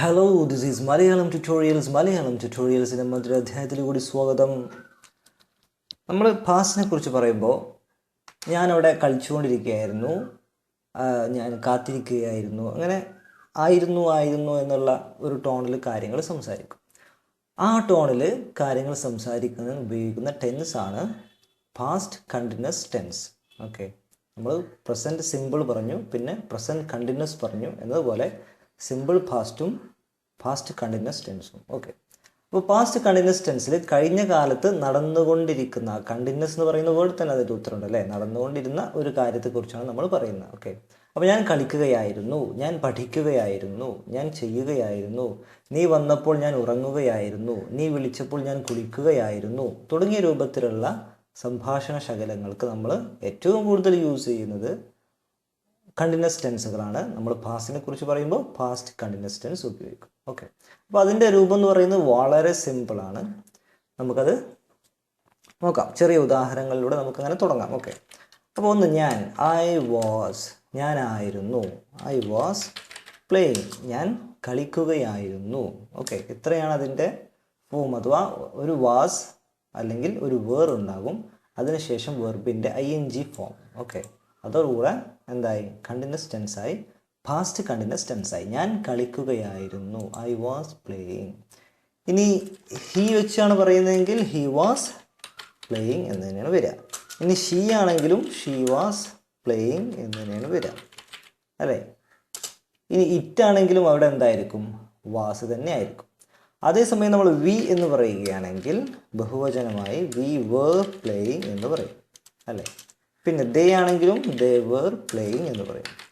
Hello this is Malayalam tutorials Malayalam ട്യൂട്ടോറിയൽസിന്റെ മറ്റൊരു അധ്യായത്തിൽ കൂടി സ്വാഗതം. നമ്മൾ പാസ്റ്റിനെ കുറിച്ച് പറയുമ്പോൾ ഞാനവിടെ കളിച്ചുകൊണ്ടിരിക്കുകയായിരുന്നു. ഞാൻ കാത്തിരിക്കുകയായിരുന്നു. അങ്ങനെ ആയിരുന്നു ആയിരുന്നു എന്നുള്ള ഒരു ടോണിൽ കാര്യങ്ങൾ സംസാരിക്കും. ആ ടോണിൽ കാര്യങ്ങൾ സംസാരിക്കുന്നതിന് ഉപയോഗിക്കുന്ന ടെൻസ് ആണ് പാസ്റ്റ് കണ്ടിന്യൂസ് ടെൻസ് ഓക്കെ നമ്മൾ പ്രസന്റ് സിമ്പിൾ പറഞ്ഞു പിന്നെ പ്രസന്റ് കണ്ടിന്യൂസ് പറഞ്ഞു എന്നതുപോലെ സിമ്പിൾ പാസ്റ്റും പാസ്റ്റ് കണ്ടിന്യൂസ് ടെൻസും ഓക്കെ അപ്പോൾ പാസ്റ്റ് കണ്ടിന്യൂസ് ടെൻസിൽ കഴിഞ്ഞ കാലത്ത് നടന്നുകൊണ്ടിരിക്കുന്ന കണ്ടിന്യൂസ് എന്ന് പറയുന്ന വേർഡ് തന്നെ അതിന്റെ ഉത്തരമുണ്ട് അല്ലേ? നടന്നുകൊണ്ടിരുന്ന ഒരു കാര്യത്തെക്കുറിച്ചാണ് നമ്മൾ പറയുന്നത്. ഓക്കെ അപ്പോൾ ഞാൻ കളിക്കുകയായിരുന്നു ഞാൻ പഠിക്കുകയായിരുന്നു ഞാൻ ചെയ്യുകയായിരുന്നു നീ വന്നപ്പോൾ ഞാൻ ഉറങ്ങുകയായിരുന്നു നീ വിളിച്ചപ്പോൾ ഞാൻ കുളിക്കുകയായിരുന്നു തുടങ്ങിയ രൂപത്തിലുള്ള സംഭാഷണ ശകലങ്ങൾക്ക് നമ്മൾ ഏറ്റവും കൂടുതൽ യൂസ് ചെയ്യുന്നത് കണ്ടിന്യൂസ് ടെൻസുകളാണ് നമ്മൾ പാസ്റ്റിനെ കുറിച്ച് പറയുമ്പോൾ പാസ്റ്റ് കണ്ടിന്യൂസ് ടെൻസ് ഉപയോഗിക്കും. ഓക്കെ അപ്പോൾ അതിന്റെ രൂപം എന്ന് പറയുന്നത് വളരെ സിമ്പിളാണ് നമുക്കത് നോക്കാം. ചെറിയ ഉദാഹരണങ്ങളിലൂടെ നമുക്കങ്ങനെ തുടങ്ങാം. ഓക്കെ അപ്പോൾ ഒന്ന് ഞാൻ ഐ വാസ് ഞാനായിരുന്നു ഐ വാസ് പ്ലേയിങ് ഞാൻ കളിക്കുകയായിരുന്നു. ഓക്കെ ഇത്രയാണ് അതിന്റെ ഫോം അഥവാ ഒരു വാസ് അല്ലെങ്കിൽ ഒരു വേർ ഉണ്ടാകും. അതിനുശേഷം വെർബിന്റെ I N G form okay അതോടുകൂടെ എന്തായി? കണ്ടിന്യൂസ് ടെൻസായി പാസ്റ്റ് കണ്ടിന്യൂസ് ടെൻസായി ഞാൻ കളിക്കുകയായിരുന്നു. ഐ വാസ് പ്ലേയിങ് ഇനി ഹീ വെച്ചാണ് പറയുന്നതെങ്കിൽ ഹി വാസ് പ്ലേയിങ് എന്ന് തന്നെയാണ് വരിക. ഇനി ഷീ ആണെങ്കിലും ഷീ വാസ് പ്ലേയിങ് എന്ന് തന്നെയാണ് വരിക. അല്ലേ? ഇനി ഇറ്റ് ആണെങ്കിലും അവിടെ എന്തായിരിക്കും? വാസ് തന്നെ ആയിരിക്കും. അതേസമയം നമ്മൾ വി എന്ന് പറയുകയാണെങ്കിൽ ബഹുവചനമായി വി വേർ പ്ലേയിങ് എന്ന് പറയും. അല്ലേ? പിന്നെ ദേ ആണെങ്കിലും ദേ വേർ പ്ലേയിങ് എന്ന് പറയും.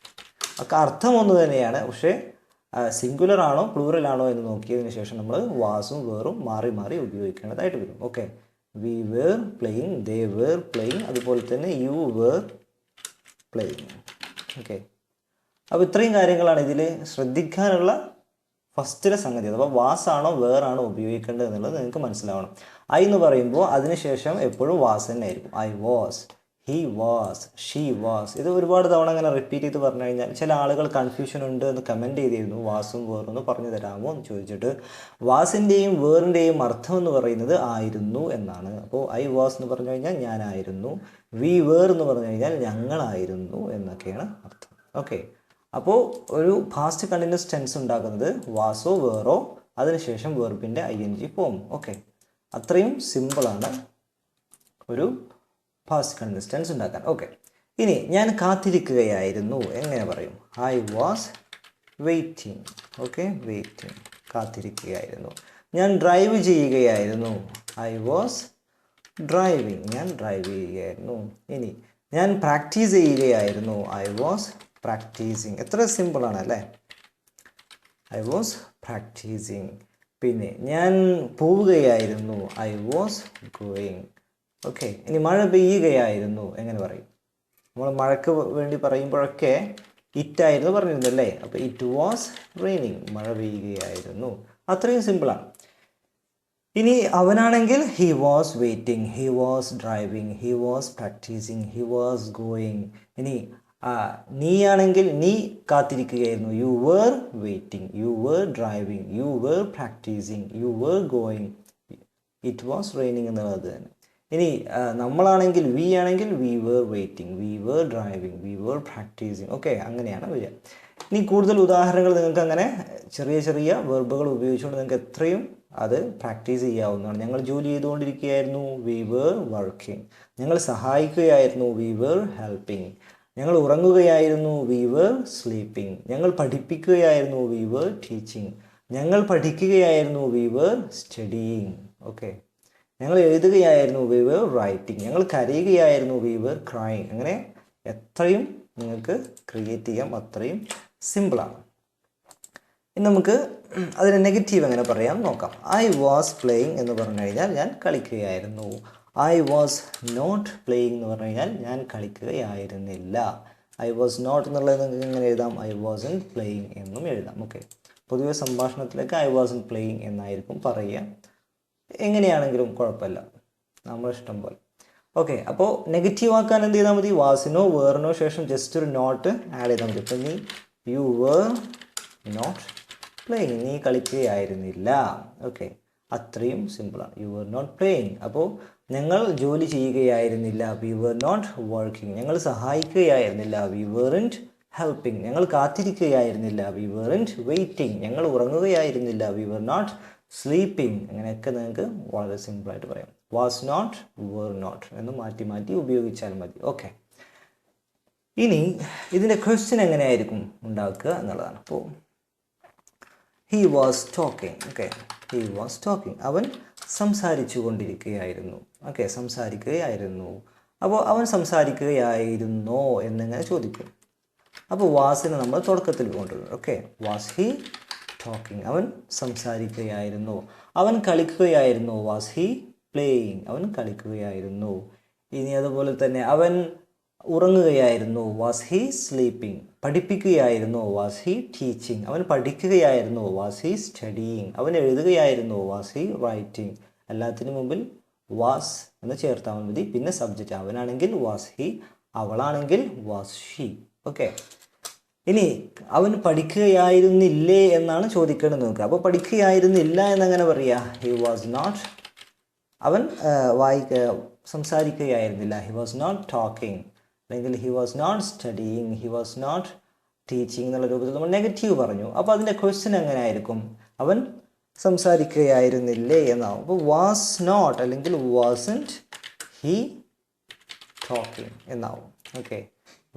ഒക്കെ അർത്ഥം ഒന്ന് തന്നെയാണ്. പക്ഷേ സിംഗുലർ ആണോ പ്ലൂറൽ ആണോ എന്ന് നോക്കിയതിന് ശേഷം നമ്മൾ വാസും വേറും മാറി മാറി ഉപയോഗിക്കേണ്ടതായിട്ട് വരും. Okay we were playing they were playing അതുപോലെ തന്നെ യു വേർ പ്ലെയിങ് ഓക്കെ അപ്പോൾ ഇത്രയും കാര്യങ്ങളാണ് ഇതിൽ ശ്രദ്ധിക്കാനുള്ള ഫസ്റ്റിലെ സംഗതി. അഥവാ വാസാണോ വേറാണോ ഉപയോഗിക്കേണ്ടത് എന്നുള്ളത് നിങ്ങൾക്ക് മനസ്സിലാവണം. ഐ എന്ന് പറയുമ്പോൾ അതിനുശേഷം എപ്പോഴും വാസ് തന്നെ ആയിരിക്കും. I was he was she was ഇത് ഒരുപാട് തവണ അങ്ങനെ റിപ്പീറ്റ് ചെയ്ത് പറഞ്ഞു കഴിഞ്ഞാൽ ചില ആളുകൾ കൺഫ്യൂഷൻ ഉണ്ട് എന്ന് കമന്റ് ചെയ്തിരുന്നു. വാസും വേറും ഒന്ന് പറഞ്ഞു തരാമോ എന്ന് ചോദിച്ചിട്ട് വാസിന്റെയും വേറിന്റെയും അർത്ഥം എന്ന് പറയുന്നത് ആയിരുന്നു എന്നാണ്. അപ്പോൾ ഐ വാസ് എന്ന് പറഞ്ഞു കഴിഞ്ഞാൽ ഞാനായിരുന്നു. വി വേർ എന്ന് പറഞ്ഞു കഴിഞ്ഞാൽ ഞങ്ങളായിരുന്നു എന്നൊക്കെയാണ് അർത്ഥം. ഓക്കെ അപ്പോൾ ഒരു ഫാസ്റ്റ് കണ്ടിന്യൂസ് ടെൻസ് ഉണ്ടാക്കുന്നത് വാസോ വേറോ അതിനുശേഷം വേർപ്പിന്റെ I N G form okay അത്രയും സിമ്പിളാണ് ഒരു പാസ്റ്റ് കണ്ടിന്യൂസ് ഉണ്ടാക്കാൻ. ഓക്കെ ഇനി ഞാൻ കാത്തിരിക്കുകയായിരുന്നു. എങ്ങനെ പറയും? I was waiting okay waiting കാത്തിരിക്കുകയായിരുന്നു. ഞാൻ ഡ്രൈവ് ചെയ്യുകയായിരുന്നു. ഐ വാസ് ഡ്രൈവിങ് ഞാൻ ഡ്രൈവ് ചെയ്യുകയായിരുന്നു. ഇനി ഞാൻ പ്രാക്ടീസ് ചെയ്യുകയായിരുന്നു. ഐ വാസ് പ്രാക്ടീസിങ് എത്ര സിമ്പിളാണ് അല്ലേ? ഐ വാസ് പ്രാക്ടീസിങ് പിന്നെ ഞാൻ പോവുകയായിരുന്നു. ഐ വാസ് ഗോയിങ് ഓക്കെ ഇനി മഴ പെയ്യുകയായിരുന്നു എങ്ങനെ പറയും? നമ്മൾ മഴയ്ക്ക് വേണ്ടി പറയുമ്പോഴൊക്കെ ഇറ്റായിരുന്നു പറഞ്ഞിരുന്നല്ലേ? അപ്പോൾ ഇറ്റ് വാസ് റെയിനിങ് മഴ പെയ്യുകയായിരുന്നു. അത്രയും സിമ്പിളാണ് ഇനി അവനാണെങ്കിൽ he was waiting he was driving he was practising he was going ഇനി നീയാണെങ്കിൽ നീ കാത്തിരിക്കുകയായിരുന്നു. You were waiting you were driving you were practising you were going it was raining എന്നുള്ളത് തന്നെ. ഇനി നമ്മളാണെങ്കിൽ വി ആണെങ്കിൽ we were waiting we were driving we were practising okay അങ്ങനെയാണ് വരിക. ഇനി കൂടുതൽ ഉദാഹരണങ്ങൾ നിങ്ങൾക്ക് അങ്ങനെ ചെറിയ ചെറിയ വെർബുകൾ ഉപയോഗിച്ചുകൊണ്ട് നിങ്ങൾക്ക് എത്രയും അത് പ്രാക്ടീസ് ചെയ്യാവുന്നതാണ്. ഞങ്ങൾ ജോലി ചെയ്തുകൊണ്ടിരിക്കുകയായിരുന്നു വി വേർ വർക്കിംഗ് ഞങ്ങൾ സഹായിക്കുകയായിരുന്നു വി വേർ ഹെൽപ്പിംഗ് ഞങ്ങൾ ഉറങ്ങുകയായിരുന്നു വി വേർ സ്ലീപ്പിംഗ് ഞങ്ങൾ പഠിപ്പിക്കുകയായിരുന്നു വി വേർ ടീച്ചിങ് ഞങ്ങൾ പഠിക്കുകയായിരുന്നു വി വേർ സ്റ്റഡിയിങ് ഓക്കെ ഞങ്ങൾ എഴുതുകയായിരുന്നു വി വേർ റൈറ്റിംഗ് ഞങ്ങൾ കരയുകയായിരുന്നു വി വേർ ക്രൈങ് അങ്ങനെ എത്രയും നിങ്ങൾക്ക് ക്രിയേറ്റ് ചെയ്യാം അത്രയും സിമ്പിളാണ് ഇനി നമുക്ക് അതിന് നെഗറ്റീവ് എങ്ങനെ പറയാം നോക്കാം. ഐ വാസ് പ്ലേയിങ് എന്ന് പറഞ്ഞു കഴിഞ്ഞാൽ ഞാൻ കളിക്കുകയായിരുന്നു. ഐ വാസ് നോട്ട് പ്ലേയിങ് എന്ന് പറഞ്ഞു കഴിഞ്ഞാൽ ഞാൻ കളിക്കുകയായിരുന്നില്ല. ഐ വാസ് നോട്ട് എന്നുള്ളത് നിങ്ങൾക്ക് എങ്ങനെ എഴുതാം? ഐ വാസ് ഇൻ പ്ലേയിങ് എന്നും എഴുതാം. ഓക്കെ പൊതുവെ സംഭാഷണത്തിലേക്ക് ഐ വാസ് ഇൻ പ്ലേയിങ് എന്നായിരിക്കും പറയുക. എങ്ങനെയാണെങ്കിലും കുഴപ്പമില്ല. നമ്മുടെ ഇഷ്ടം പോലെ. ഓക്കെ അപ്പോൾ നെഗറ്റീവ് ആക്കാൻ എന്ത് ചെയ്താൽ മതി? വാസിനോ വേറിനോ ശേഷം ജസ്റ്റ് ഒരു നോട്ട് ആഡ് ചെയ്താൽ മതി. ഇപ്പം നീ യു വേർ നോട്ട് പ്ലേയിങ് നീ കളിക്കുകയായിരുന്നില്ല. ഓക്കെ അത്രയും സിമ്പിളാണ് യു വർ നോട്ട് പ്ലേയിങ് അപ്പോൾ ഞങ്ങൾ ജോലി ചെയ്യുകയായിരുന്നില്ല. വി വർ നോട്ട് വർക്കിംഗ് ഞങ്ങൾ സഹായിക്കുകയായിരുന്നില്ല. വി വെറിന്റ് ഹെൽപ്പിംഗ് ഞങ്ങൾ കാത്തിരിക്കുകയായിരുന്നില്ല. വി വെറിന്റ് വെയിറ്റിംഗ് ഞങ്ങൾ ഉറങ്ങുകയായിരുന്നില്ല. വി വർ നോട്ട് സ്ലീപ്പിംഗ് അങ്ങനെയൊക്കെ നിങ്ങൾക്ക് വളരെ സിമ്പിളായിട്ട് പറയാം. വാസ് നോട്ട് വേർ നോട്ട് എന്ന് മാറ്റി മാറ്റി ഉപയോഗിച്ചാൽ മതി. ഓക്കെ ഇനി ഇതിന്റെ ക്വസ്റ്റ്യൻ എങ്ങനെയായിരിക്കും ഉണ്ടാക്കുക എന്നുള്ളതാണ്. അപ്പോൾ he was talking okay he was talking അവൻ സംസാരിച്ചു കൊണ്ടിരിക്കുകയായിരുന്നു. ഓക്കെ സംസാരിക്കുകയായിരുന്നു. അപ്പോൾ അവൻ സംസാരിക്കുകയായിരുന്നോ എന്നിങ്ങനെ ചോദിക്കും. അപ്പോൾ വാസിനെ നമ്മൾ തുടക്കത്തിൽ കൊണ്ടുവരും ഓക്കെ വാസ് ഹി ടോക്കിംഗ് അവൻ സംസാരിക്കുകയായിരുന്നു. അവൻ കളിക്കുകയായിരുന്നു. വാസ് ഹി പ്ലേയിങ് അവൻ കളിക്കുകയായിരുന്നു. ഇനി അതുപോലെ തന്നെ അവൻ ഉറങ്ങുകയായിരുന്നു. വാസ് ഹി സ്ലീപ്പിംഗ് പഠിപ്പിക്കുകയായിരുന്നു. വാസ് ഹി ടീച്ചിങ് അവൻ പഠിക്കുകയായിരുന്നു. വാസ് ഹി സ്റ്റഡിയിങ് അവൻ എഴുതുകയായിരുന്നു. വാസ് ഹി റൈറ്റിംഗ് എല്ലാത്തിനും മുമ്പിൽ വാസ് എന്ന് ചേർത്താൽ മതി. പിന്നെ സബ്ജക്റ്റ് അവനാണെങ്കിൽ വാസ് ഹി അവളാണെങ്കിൽ വാസ് ഷീ ഓക്കെ ഇനി അവൻ പഠിക്കുകയായിരുന്നില്ലേ എന്നാണ് ചോദിക്കേണ്ടത് നോക്കുക അപ്പോൾ പഠിക്കുകയായിരുന്നില്ല എന്നങ്ങനെ പറയുക ഹി വാസ് നോട്ട് അവൻ വായിക്ക സംസാരിക്കുകയായിരുന്നില്ല. ഹി വാസ് നോട്ട് ടോക്കിംഗ് അല്ലെങ്കിൽ he was not studying he was not teaching എന്നുള്ള രൂപത്തിൽ നമ്മൾ നെഗറ്റീവ് പറഞ്ഞു. അപ്പോൾ അതിന്റെ ക്വസ്റ്റ്യൻ എങ്ങനെ ആയിരിക്കും? അവൻ സംസാരിക്കുകയായിരുന്നില്ലേ എന്നാവും. അപ്പോൾ വാസ് നോട്ട് അല്ലെങ്കിൽ വാസന്റ് ഹി ടോക്കിംഗ് എന്നാവും. ഓക്കെ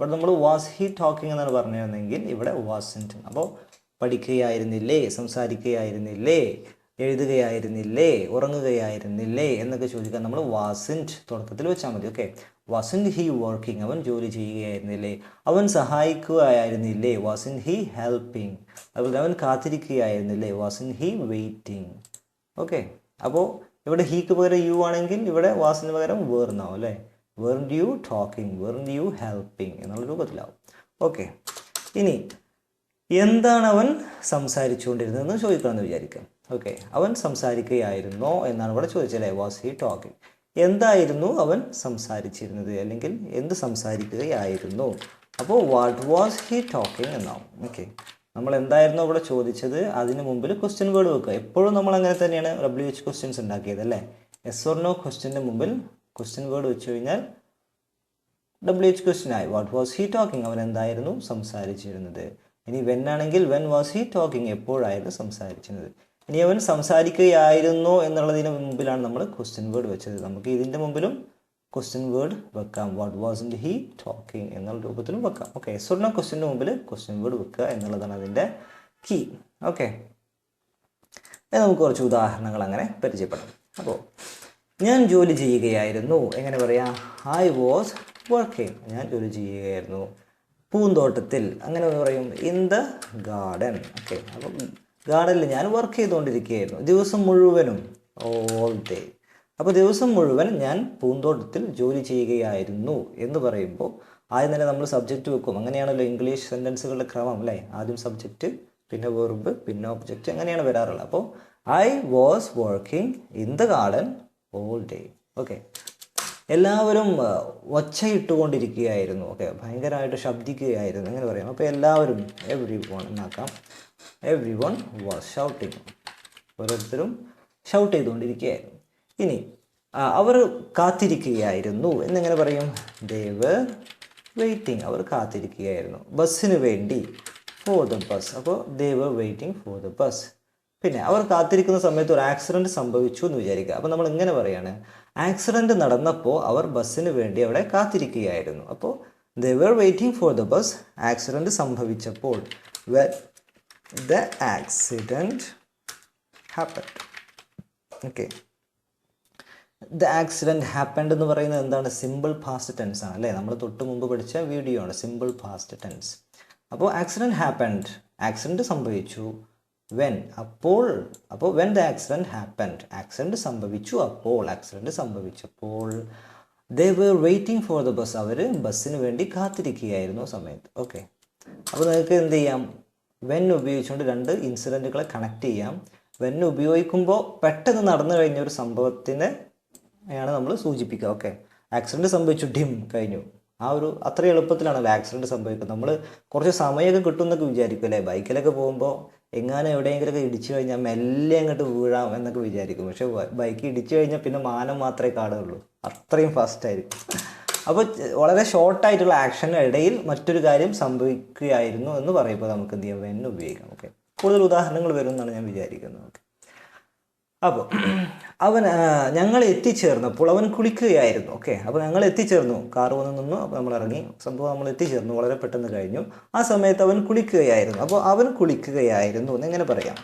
ഇവിടെ നമ്മൾ വാസ് ഹി ടോക്കിംഗ് എന്നാണ് പറഞ്ഞിരുന്നെങ്കിൽ ഇവിടെ വാസന്റ് അപ്പോൾ പഠിക്കുകയായിരുന്നില്ലേ സംസാരിക്കുകയായിരുന്നില്ലേ എഴുതുകയായിരുന്നില്ലേ ഉറങ്ങുകയായിരുന്നില്ലേ എന്നൊക്കെ ചോദിക്കാൻ നമ്മൾ വാസിന്റ് തുടക്കത്തിൽ വെച്ചാൽ മതി ഓക്കെ വാസന്റ് ഹി വർക്കിംഗ് അവൻ ജോലി ചെയ്യുകയായിരുന്നില്ലേ? അവൻ സഹായിക്കുകയായിരുന്നില്ലേ? വാസിൻ ഹി ഹെൽപ്പിംഗ് അതുപോലെ അവൻ കാത്തിരിക്കുകയായിരുന്നില്ലേ? വാസിൻ ഹി വെയിറ്റിംഗ് ഓക്കെ അപ്പോൾ ഇവിടെ ഹീക്ക് പകരം യു ആണെങ്കിൽ ഇവിടെ വാസിന് പകരം വേർന്നാവും അല്ലേ? Were you talking were you helping എന്നുള്ള രൂപത്തിലാവും. ഓക്കെ ഇനി എന്താണ് അവൻ സംസാരിച്ചുകൊണ്ടിരുന്നതെന്ന് ചോദിക്കണമെന്ന് വിചാരിക്കാം. ഓക്കെ അവൻ സംസാരിക്കുകയായിരുന്നോ എന്നാണ് ഇവിടെ ചോദിച്ചല്ലേ വാസ് ഹി ടോക്കിംഗ് എന്തായിരുന്നു അവൻ സംസാരിച്ചിരുന്നത്? അല്ലെങ്കിൽ എന്ത് സംസാരിക്കുകയായിരുന്നു? അപ്പോൾ വാട്ട് വാസ് ഹി ടോക്കിംഗ് എന്നാവും. ഓക്കെ നമ്മൾ എന്തായിരുന്നു അവിടെ ചോദിച്ചത്? അതിന് മുമ്പിൽ ക്വസ്റ്റ്യൻ വേർഡ് വെക്കുക. എപ്പോഴും നമ്മൾ അങ്ങനെ തന്നെയാണ് ഡബ്ല്യു എച്ച് ക്വസ്റ്റ്യൻസ് ഉണ്ടാക്കിയത് അല്ലേ? എസ് ഓർ നോ ക്വസ്റ്റ്യന്റെ മുമ്പിൽ ക്വസ്റ്റ്യൻ വേർഡ് വെച്ച് കഴിഞ്ഞാൽ ഡബ്ല്യു എച്ച് ക്വസ്റ്റ്യൻ ആയി. വാട്ട് വാസ് ഹി ടോക്കിംഗ് അവൻ എന്തായിരുന്നു? സംസാരിച്ചിരുന്നത്. ഇനി വെൻ ആണെങ്കിൽ വെൻ വാസ് ഹി ടോക്കിംഗ് എപ്പോഴായിരുന്നു സംസാരിച്ചിരുന്നത്? ഇനി അവൻ സംസാരിക്കുകയായിരുന്നു എന്നുള്ളതിന് മുമ്പിലാണ് നമ്മൾ ക്വസ്റ്റ്യൻ വേർഡ് വെച്ചത്. നമുക്ക് ഇതിന്റെ മുമ്പിലും ക്വസ്റ്റ്യൻ വേർഡ് വെക്കാം. What was in he talking എന്നുള്ള രൂപത്തിലും വെക്കാം. ഓക്കെ സ്വർണ ക്വസ്റ്റ്യന്റെ മുമ്പിൽ ക്വസ്റ്റ്യൻ വേർഡ് വെക്കുക എന്നുള്ളതാണ് അതിന്റെ കീ ഓക്കെ നമുക്ക് കുറച്ച് ഉദാഹരണങ്ങൾ അങ്ങനെ പരിചയപ്പെടാം. അപ്പോൾ ഞാൻ ജോലി ചെയ്യുകയായിരുന്നു. എങ്ങനെ പറയാം? ഐ വാസ് വർക്കിംഗ് ഞാൻ ജോലി ചെയ്യുകയായിരുന്നു. പൂന്തോട്ടത്തിൽ. അങ്ങനെ പറയും ഇൻ ദ ഗാർഡൻ ഓക്കെ അപ്പം ഗാർഡനിൽ ഞാൻ വർക്ക് ചെയ്തുകൊണ്ടിരിക്കുകയായിരുന്നു. ദിവസം മുഴുവനും. ഓൾ ഡേ അപ്പോൾ ദിവസം മുഴുവൻ ഞാൻ പൂന്തോട്ടത്തിൽ ജോലി ചെയ്യുകയായിരുന്നു എന്ന് പറയുമ്പോൾ ആദ്യം തന്നെ നമ്മൾ സബ്ജക്റ്റ് വെക്കും. അങ്ങനെയാണല്ലോ ഇംഗ്ലീഷ് സെന്റൻസുകളുടെ ക്രമം അല്ലേ? ആദ്യം സബ്ജക്റ്റ് പിന്നെ വെർബ് പിന്നെ ഒബ്ജക്റ്റ് അങ്ങനെയാണ് വരാറുള്ളത്. അപ്പോൾ I was working in the garden all day okay എല്ലാവരും ഒച്ചയിട്ടുകൊണ്ടിരിക്കുകയായിരുന്നു. ഓക്കെ ഭയങ്കരമായിട്ട് ശബ്ദിക്കുകയായിരുന്നു. അങ്ങനെ പറയാം? അപ്പോൾ എല്ലാവരും എവ്രി വൺ എന്നാക്കാം. എവ്രി വൺ വാസ് ഷൗട്ടിങ് ഓരോരുത്തരും ഷൗട്ട് ചെയ്തുകൊണ്ടിരിക്കുകയായിരുന്നു. ഇനി അവർ കാത്തിരിക്കുകയായിരുന്നു. എന്നിങ്ങനെ പറയും ദേവ് വെയിറ്റിംഗ് അവർ കാത്തിരിക്കുകയായിരുന്നു. ബസ്സിന് വേണ്ടി ഫോർ ദ ബസ് അപ്പോൾ they were waiting for the bus പിന്നെ അവർ കാത്തിരിക്കുന്ന സമയത്ത് ഒരു ആക്സിഡന്റ് സംഭവിച്ചു എന്ന് വിചാരിക്കുക. അപ്പോൾ നമ്മൾ ഇങ്ങനെ പറയാണ് ആക്സിഡന്റ് നടന്നപ്പോൾ അവർ ബസ്സിന് വേണ്ടി അവിടെ കാത്തിരിക്കുകയായിരുന്നു. അപ്പോൾ they were waiting for the bus accident സംഭവിച്ചപ്പോൾ the accident happen okay the accident happened എന്ന് പറയുന്നത് എന്താണ്? സിമ്പിൾ പാസ്റ്റ് ടെൻസ് ആണ് അല്ലേ? നമ്മൾ തൊട്ട് മുമ്പ് പഠിച്ച വീഡിയോ ആണ് സിമ്പിൾ പാസ്റ്റ് ടെൻസ് അപ്പോൾ ആക്സിഡന്റ് ഹാപ്പൻഡ് ആക്സിഡന്റ് സംഭവിച്ചു. വെൻ അപ്പോൾ അപ്പോൾ when the accident happened accident സംഭവിച്ചു അപ്പോൾ accident സംഭവിച്ചപ്പോൾ they were waiting for the bus അവർ ബസ്സിന് വേണ്ടി കാത്തിരിക്കുകയായിരുന്നു സമയത്ത്. ഓക്കെ അപ്പോൾ നിങ്ങൾക്ക് എന്ത് ചെയ്യാം? വെൻ ഉപയോഗിച്ചുകൊണ്ട് രണ്ട് ഇൻസിഡന്റുകളെ കണക്ട് ചെയ്യാം. വെൻ ഉപയോഗിക്കുമ്പോൾ പെട്ടെന്ന് നടന്നു കഴിഞ്ഞ ഒരു സംഭവത്തിന് ആണ് നമ്മൾ സൂചിപ്പിക്കുക. ഓക്കെ ആക്സിഡന്റ് സംഭവിച്ചു ഡിം കഴിഞ്ഞു. ആ ഒരു അത്ര എളുപ്പത്തിലാണല്ലോ ആക്സിഡന്റ് സംഭവിക്കുന്നത്. നമ്മൾ കുറച്ച് സമയമൊക്കെ കിട്ടും എന്നൊക്കെ വിചാരിക്കും അല്ലേ? ബൈക്കിലൊക്കെ പോകുമ്പോൾ എങ്ങാനും എവിടെയെങ്കിലുമൊക്കെ ഇടിച്ചു കഴിഞ്ഞാൽ മെല്ലെ അങ്ങോട്ട് വീഴാം എന്നൊക്കെ വിചാരിക്കും. പക്ഷേ ബൈക്ക് ഇടിച്ചു കഴിഞ്ഞാൽ പിന്നെ മാനം മാത്രമേ കാണുകയുള്ളൂ. അത്രയും ഫാസ്റ്റ് ആയിരിക്കും. അപ്പോൾ വളരെ ഷോർട്ടായിട്ടുള്ള ആക്ഷന് ഇടയിൽ മറ്റൊരു കാര്യം സംഭവിക്കുകയായിരുന്നു എന്ന് പറയുമ്പോൾ നമുക്ക് എന്ത് ചെയ്യാം? വെൻ ഉപയോഗിക്കാം. ഓക്കെ കൂടുതൽ ഉദാഹരണങ്ങൾ വരും എന്നാണ് ഞാൻ വിചാരിക്കുന്നത്. ഓക്കെ അപ്പോൾ അവൻ ഞങ്ങൾ എത്തിച്ചേർന്നപ്പോൾ അവൻ കുളിക്കുകയായിരുന്നു. ഓക്കെ അപ്പോൾ ഞങ്ങൾ എത്തിച്ചേർന്നു. കാർ വന്ന് നിന്നു അപ്പോൾ നമ്മൾ ഇറങ്ങി. സംഭവം നമ്മൾ എത്തിച്ചേർന്നു. വളരെ പെട്ടെന്ന് കഴിഞ്ഞു. ആ സമയത്ത് അവൻ കുളിക്കുകയായിരുന്നു. അപ്പോൾ അവൻ കുളിക്കുകയായിരുന്നു എന്ന് എങ്ങനെ പറയാം?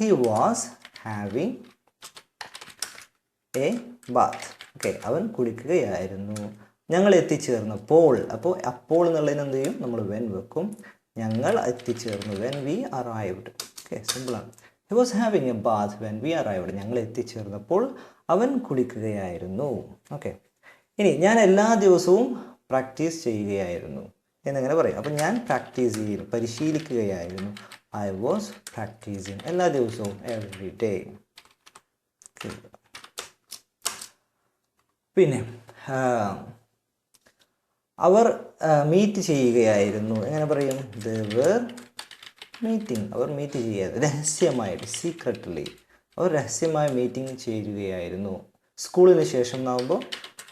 He was having a bath okay അവൻ കുളിക്കുകയായിരുന്നു. ഞങ്ങൾ എത്തിച്ചേർന്നപ്പോൾ അപ്പോൾ അപ്പോൾ എന്നുള്ളതിന് എന്ത് ചെയ്യും? നമ്മൾ വെൻ വെക്കും. ഞങ്ങൾ എത്തിച്ചേർന്നു. വെൻ വി അറൈവ്ഡ് ഓക്കെ സിമ്പിളാണ് he was having a bath when we arrived ഞങ്ങൾ എത്തിച്ചേർന്നപ്പോൾ അവൻ കുളിക്കുകയായിരുന്നു. ഓക്കെ ഇനി ഞാൻ എല്ലാ ദിവസവും പ്രാക്ടീസ് ചെയ്യുകയായിരുന്നു. എന്നിങ്ങനെ പറയും. അപ്പം ഞാൻ പ്രാക്ടീസ് ചെയ്യുന്നു പരിശീലിക്കുകയായിരുന്നു. ഐ വാസ് പ്രാക്ടീസിങ് എല്ലാ ദിവസവും എവറി ഡേ പിന്നെ അവർ മീറ്റ് ചെയ്യുകയായിരുന്നു. എങ്ങനെ പറയും? They were meeting. അവർ മീറ്റ് ചെയ്യാതെ രഹസ്യമായിട്ട് സീക്രട്ട്ലി അവർ രഹസ്യമായ മീറ്റിംഗ് ചേരുകയായിരുന്നു. സ്കൂളിന് ശേഷം എന്നാകുമ്പോൾ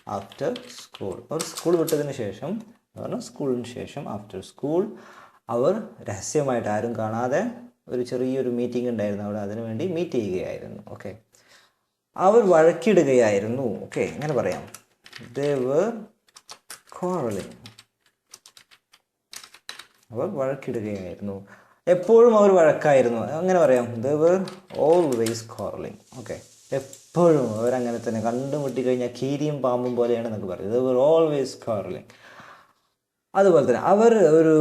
ആഫ്റ്റർ സ്കൂൾ അവർ സ്കൂൾ വിട്ടതിന് ശേഷം എന്ന് പറഞ്ഞാൽ സ്കൂളിന് ശേഷം ആഫ്റ്റർ സ്കൂൾ അവർ രഹസ്യമായിട്ട് ആരും കാണാതെ ഒരു ചെറിയൊരു മീറ്റിംഗ് ഉണ്ടായിരുന്നു. അവിടെ അതിനുവേണ്ടി മീറ്റ് ചെയ്യുകയായിരുന്നു. ഓക്കെ അവർ വഴക്കിടുകയായിരുന്നു. ഓക്കെ ഇങ്ങനെ പറയാം. ദേവ് കോറലിംഗ് അവർ വഴക്കിടുകയായിരുന്നു. എപ്പോഴും അവർ വഴക്കായിരുന്നു. അങ്ങനെ പറയാം? The they were always quarrelling okay എപ്പോഴും അവരങ്ങനെ തന്നെ കണ്ടുമുട്ടി കഴിഞ്ഞാൽ കീരിയും പാമ്പും പോലെയാണ് എന്നൊക്കെ പറയും. ദേവർ ഓൾവേസ് കോറലിങ് അതുപോലെ തന്നെ അവർ ഒരു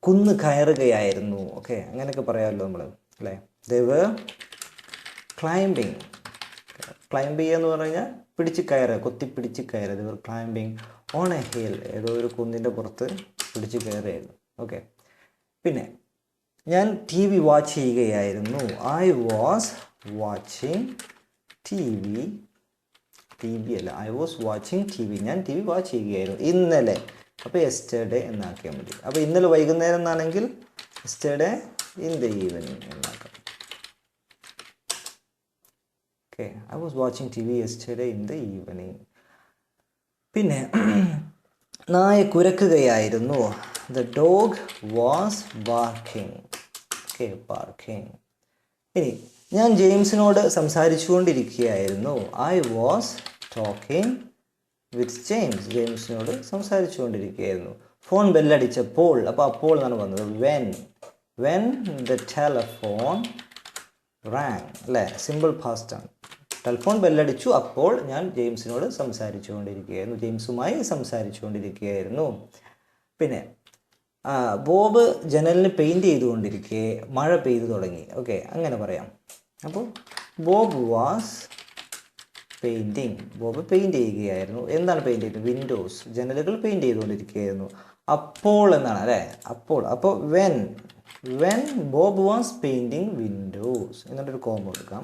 കുന്ന് കയറുകയായിരുന്നു. ഓക്കെ അങ്ങനെയൊക്കെ പറയാമല്ലോ നമ്മൾ അല്ലേ? ദ വെർ ക്ലൈംബിങ് ക്ലൈംബ് ചെയ്യുക എന്ന് പറഞ്ഞു കഴിഞ്ഞാൽ പിടിച്ച് കയറുക കൊത്തി പിടിച്ച് കയറുക were climbing on a hill ഏതോ ഒരു കുന്നിന്റെ പുറത്ത് പിടിച്ച് കയറുകയായിരുന്നു. ഓക്കെ പിന്നെ ഞാൻ ടി വി വാച്ച് ചെയ്യുകയായിരുന്നു. I was watching T V T V അല്ല I was watching T V ഞാൻ ടി വി വാച്ച് ചെയ്യുകയായിരുന്നു ഇന്നലെ. അപ്പോൾ എസ്റ്റർഡേ എന്നാക്കിയാൽ മതി. അപ്പോൾ ഇന്നലെ വൈകുന്നേരം എന്നാണെങ്കിൽ yesterday in the evening എന്നാക്കാം. Okay I was watching T V yesterday in the evening പിന്നെ നായ കുരക്കുകയായിരുന്നു. The dog was barking okay barking ഇനി ഞാൻ ജെയിംസിനോട് സംസാരിച്ചുകൊണ്ടിരിക്കുകയായിരുന്നു. I was talking with James ജെയിംസിനോട് സംസാരിച്ചുകൊണ്ടിരിക്കുകയായിരുന്നു. ഫോൺ ബെല്ലടിച്ചപ്പോൾ അപ്പോൾ അപ്പോൾ എന്നാണ് വന്നത്? When when the telephone rang അല്ലേ? സിമ്പിൾ ഫാസ്റ്റ് ആണ്. ടെലിഫോൺ ബെല്ലടിച്ചു അപ്പോൾ ഞാൻ ജെയിംസിനോട് സംസാരിച്ചുകൊണ്ടിരിക്കുകയായിരുന്നു. ജെയിംസുമായി സംസാരിച്ചുകൊണ്ടിരിക്കുകയായിരുന്നു. പിന്നെ ബോബ് ജനലിന് പെയിന്റ് ചെയ്തുകൊണ്ടിരിക്കെ മഴ പെയ്തു തുടങ്ങി. ഓക്കെ അങ്ങനെ പറയാം. അപ്പോൾ Bob was painting Bob paint ചെയ്യുകയായിരുന്നു. എന്താണ് പെയിന്റ് ചെയ്തത്? വിൻഡോസ്. ജനലുകൾ പെയിന്റ് ചെയ്തുകൊണ്ടിരിക്കുകയായിരുന്നു. അപ്പോൾ എന്നാണ് അല്ലേ? അപ്പോൾ അപ്പോൾ when when Bob was painting windows എന്നിട്ടൊരു കോമ്പ് എടുക്കാം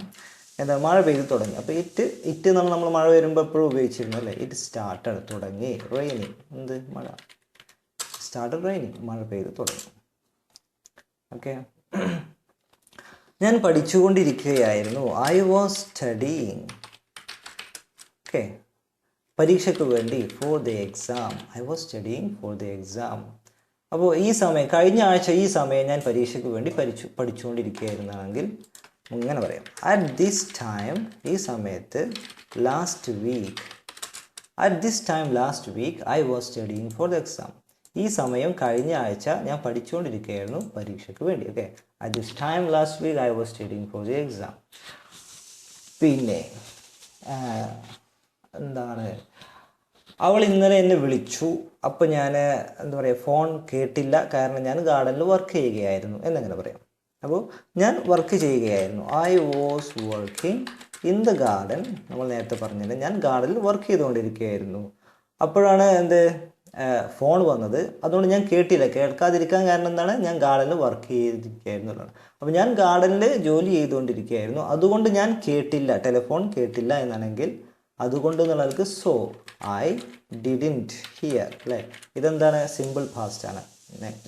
എന്താ മഴ പെയ്ത് തുടങ്ങി. അപ്പോൾ ഇറ്റ് ഇറ്റ് എന്നാണ് നമ്മൾ മഴ വരുമ്പോൾ എപ്പോഴും ഉപയോഗിച്ചിരുന്നു അല്ലേ? ഇറ്റ് സ്റ്റാർട്ടഡ് തുടങ്ങി. റെയിനിങ് എന്ത്? മഴ. സ്റ്റാർട്ടഡ് റെയിനിങ് മഴ പെയ്ത് തുടങ്ങി. ഓക്കെ ഞാൻ പഠിച്ചുകൊണ്ടിരിക്കുകയായിരുന്നു. ഐ വാസ് സ്റ്റഡിങ് ഓക്കെ പരീക്ഷയ്ക്ക് വേണ്ടി for the exam I was studying for the exam അപ്പോൾ ഈ സമയം കഴിഞ്ഞ ആഴ്ച ഈ സമയം ഞാൻ പരീക്ഷയ്ക്ക് വേണ്ടി പഠിച്ചു പഠിച്ചുകൊണ്ടിരിക്കുകയായിരുന്നെങ്കിൽ ഇങ്ങനെ പറയാം. അറ്റ് ദിസ് ടൈം ഈ സമയത്ത് last week at this time last week I was studying for the exam ഈ സമയം കഴിഞ്ഞ ആഴ്ച ഞാൻ പഠിച്ചുകൊണ്ടിരിക്കുകയായിരുന്നു പരീക്ഷയ്ക്ക് വേണ്ടി okay at this time last week I was studying for the exam പിന്നെ എന്താണ്? അവൾ ഇന്നലെ എന്നെ വിളിച്ചു. അപ്പോൾ ഞാൻ എന്താ പറയുക ഫോൺ കേട്ടില്ല. കാരണം ഞാൻ ഗാർഡനിൽ വർക്ക് ചെയ്യുകയായിരുന്നു എന്നങ്ങനെ പറയാം. അപ്പോൾ ഞാൻ വർക്ക് ചെയ്യുകയായിരുന്നു. I was working in the garden നമ്മൾ നേരത്തെ പറഞ്ഞില്ല ഞാൻ ഗാർഡനിൽ വർക്ക് ചെയ്തുകൊണ്ടിരിക്കുകയായിരുന്നു അപ്പോഴാണ് എന്ത്? ഫോൺ വന്നത്. അതുകൊണ്ട് ഞാൻ കേട്ടില്ല. കേൾക്കാതിരിക്കാൻ കാരണം എന്താണ്? ഞാൻ ഗാർഡനിൽ വർക്ക് ചെയ്തിരിക്കുകയായിരുന്നു എന്നുള്ളതാണ്. അപ്പോൾ ഞാൻ ഗാർഡനിൽ ജോലി ചെയ്തുകൊണ്ടിരിക്കുകയായിരുന്നു. അതുകൊണ്ട് ഞാൻ കേട്ടില്ല. ടെലിഫോൺ കേട്ടില്ല എന്നാണെങ്കിൽ അതുകൊണ്ട് എന്നുള്ളവർക്ക് സോ ഐ ഡിഡിന്റ് ഹിയർ അല്ലേ? ഇതെന്താണ്? സിമ്പിൾ ഫാസ്റ്റ് ആണ്.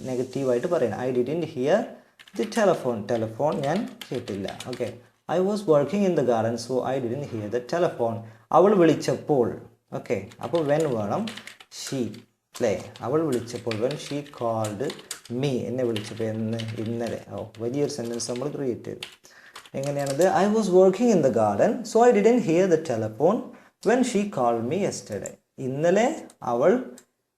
നെഗറ്റീവായിട്ട് പറയുന്നത് I didn't hear the telephone telephone ഞാൻ കേട്ടില്ല. Okay I was working in the garden so I didn't hear the telephone അവൾ വിളിച്ചപ്പോൾ ഓക്കെ അപ്പോൾ വെൻ വേണം? ഷീ അല്ലേ അവൾ വിളിച്ചപ്പോൾ വെൻ ഷീ കോൾഡ് മീ എന്നെ വിളിച്ചപ്പോൾ എന്ന് ഇന്നലെ. ഓ വലിയൊരു സെന്റൻസ് നമ്മൾ ക്രിയേറ്റ് ചെയ്തു എങ്ങനെയാണത്? I was working in the garden so I didn't hear the telephone when she call me yesterday ഇന്നലെ അവൾ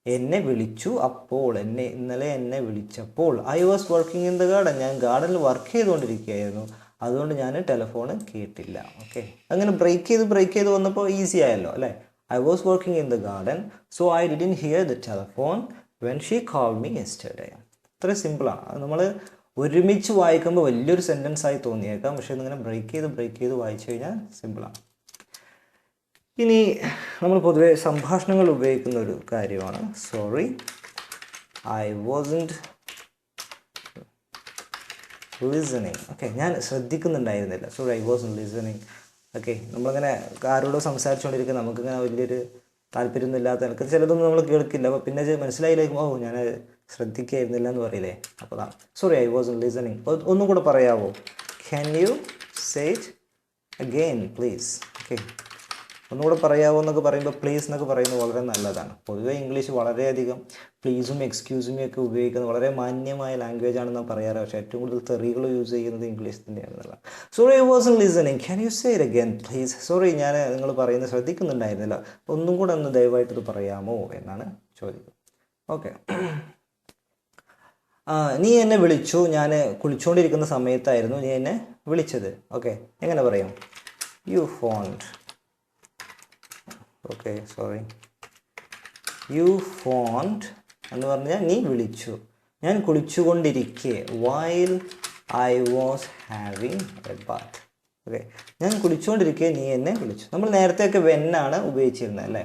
എന്നെ വിളിച്ചു അപ്പോൾ എന്നെ ഇന്നലെ എന്നെ വിളിച്ചപ്പോൾ I was working in the garden ഞാൻ ഗാർഡനിൽ വർക്ക് ചെയ്തുകൊണ്ടിരിക്കുകയായിരുന്നു. അതുകൊണ്ട് ഞാൻ ടെലഫോൺ കേട്ടില്ല. ഓക്കെ അങ്ങനെ ബ്രേക്ക് ചെയ്ത് ബ്രേക്ക് ചെയ്ത് വന്നപ്പോൾ ഈസി ആയല്ലോ അല്ലേ? I was working in the garden, so I didn't hear the telephone when she called me yesterday. അത്ര സിമ്പിളാണ് അത് നമ്മൾ ഒരുമിച്ച് വായിക്കുമ്പോൾ വലിയൊരു സെന്റൻസ് ആയി തോന്നിയേക്കാം. പക്ഷേ ഇതിങ്ങനെ ബ്രേക്ക് ചെയ്ത് ബ്രേക്ക് ചെയ്ത് വായിച്ചു കഴിഞ്ഞാൽ സിമ്പിളാണ് ഇനി നമ്മൾ പൊതുവെ സംഭാഷണങ്ങൾ ഉപയോഗിക്കുന്ന ഒരു കാര്യമാണ്. Sorry I wasn't listening okay ഞാൻ ശ്രദ്ധിക്കുന്നുണ്ടായിരുന്നില്ല. Sorry I was listening okay. നമ്മളിങ്ങനെ ആരോടോ സംസാരിച്ചുകൊണ്ടിരിക്കുക നമുക്കിങ്ങനെ വലിയൊരു താല്പര്യമൊന്നും ഇല്ലാത്ത എനിക്ക് ചിലതൊന്നും നമ്മൾ കേൾക്കില്ല. അപ്പോൾ പിന്നെ ഇത് മനസ്സിലായില്ലേക്കും ഓ ഞാൻ ശ്രദ്ധിക്കായിരുന്നില്ല എന്ന് പറയില്ലേ അപ്പോൾ അതാണ് സോറി ഐ വാസ് ലിസണിങ് ഒന്നും കൂടെ പറയാവോ? Can you say it again please okay. ഒന്നുകൂടെ പറയാമോ എന്നൊക്കെ പറയുമ്പോൾ പ്ലീസ് എന്നൊക്കെ പറയുന്നത് വളരെ നല്ലതാണ്. പൊതുവേ ഇംഗ്ലീഷ് വളരെയധികം പ്ലീസും എക്സ്ക്യൂസും ഒക്കെ ഉപയോഗിക്കുന്നത് വളരെ മാന്യമായ ലാംഗ്വേജ് ആണെന്ന് പറയാറ്. പക്ഷേ ഏറ്റവും കൂടുതൽ തെറികൾ യൂസ് ചെയ്യുന്നത് English തന്നെയാണെന്നുള്ള sorry I was listening can you say again please sorry ഞാൻ നിങ്ങൾ പറയുന്നത് ശ്രദ്ധിക്കുന്നുണ്ടായിരുന്നില്ല. ഒന്നും കൂടെ ഒന്ന് ദയവായിട്ടത് പറയാമോ എന്നാണ് ചോദിക്കുന്നത്. ഓക്കെ നീ എന്നെ വിളിച്ചു. ഞാൻ കുളിച്ചുകൊണ്ടിരിക്കുന്ന സമയത്തായിരുന്നു നീ എന്നെ വിളിച്ചത്. ഓക്കെ എങ്ങനെ പറയും? You phoned okay sorry you phoned എന്ന് പറഞ്ഞാൽ നീ വിളിച്ചു. ഞാൻ കുളിച്ചുകൊണ്ടിരിക്കെ while I was having a bath okay ഞാൻ കുളിച്ചുകൊണ്ടിരിക്കെ നീ എന്നെ വിളിച്ചു. നമ്മൾ നേരത്തെയൊക്കെ വെന്നാണ് ഉപയോഗിച്ചിരുന്നത് അല്ലേ?